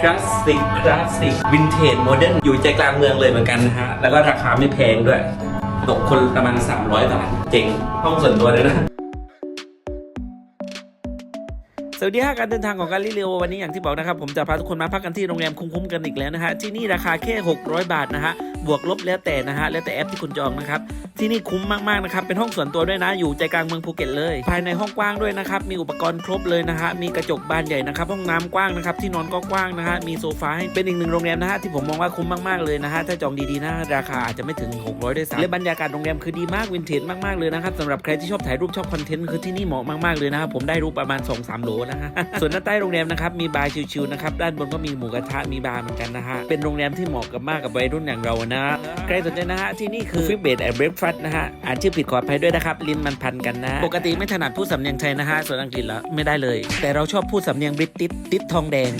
คลาสสิกคลาสสิกวินเทจโมเดิร์นอยู่ใจกลางเมืองเลยเหมือนกันนะฮะ แล้วก็ราคาไม่แพงด้วย ตกคนประมาณ 300 บาท เจ๋งห้องส่วนตัวเลยนะ สวัสดีค่ะการเดินทางของการลิเลโอวันนี้อย่างที่บอกนะครับ ผมจะพาทุกคนมาพักกันที่โรงแรมคุ้มๆกันอีกแล้วนะฮะที่นี่ราคาแค่ 600 บาทนะฮะบวกลบแล้วแต่นะฮะแล้วแต่แอปที่คุณจองนะครับที่นี่คุ้มมากๆนะครับเป็นห้องส่วนตัวด้วยนะ อยู่ใจกลางเมืองภูเก็ตเลย ภายในห้องกว้างด้วยนะครับมีอุปกรณ์ครบเลยนะฮะมีกระจกบานใหญ่นะครับห้องน้ำกว้างนะครับที่นอนก็กว้างนะฮะมีโซฟาให้เป็นอีกหนึ่งโรงแรมนะฮะที่ผมมองว่าคุ้มมากๆเลยนะฮะถ้าจองดีๆนะราคาอาจจะไม่ถึง 600ด้วยซ้ำและบรรยากาศโรงแรมคือดีมากวินเทจมากๆเลยนะครับสำหรับใครที่ชอบถ่ายรูปชอบคอนเทนต์คือที่นี่เหมาะมากๆเลยนะครับผมได้รูปประมาณ2-3โหลนะฮะ ส่วนด้านใต้โรงแรมนะครับมีบาร์ชิลๆนะครับด้านบนก็มีหมูกระทะมีบาร์เหมือนกันนะฮะ เป็นโรงแรมที่เหมาะกับมากกับวัยรุ่นอย่างเรานะใครสนใจนะฮะที่นี่คือฟิเบดแอนด์เบรคฟาสต์นะฮะอ่านชื่อผิดขออภัยด้วยนะครับลิ้นมันพันกันนะ ปกติไม่ถนัดพูดสำเนียงไทยนะฮะส่วนอังกฤษแล้วไม่ได้เลย แต่เราชอบพูดสำเนียงบริติชติดทองแดง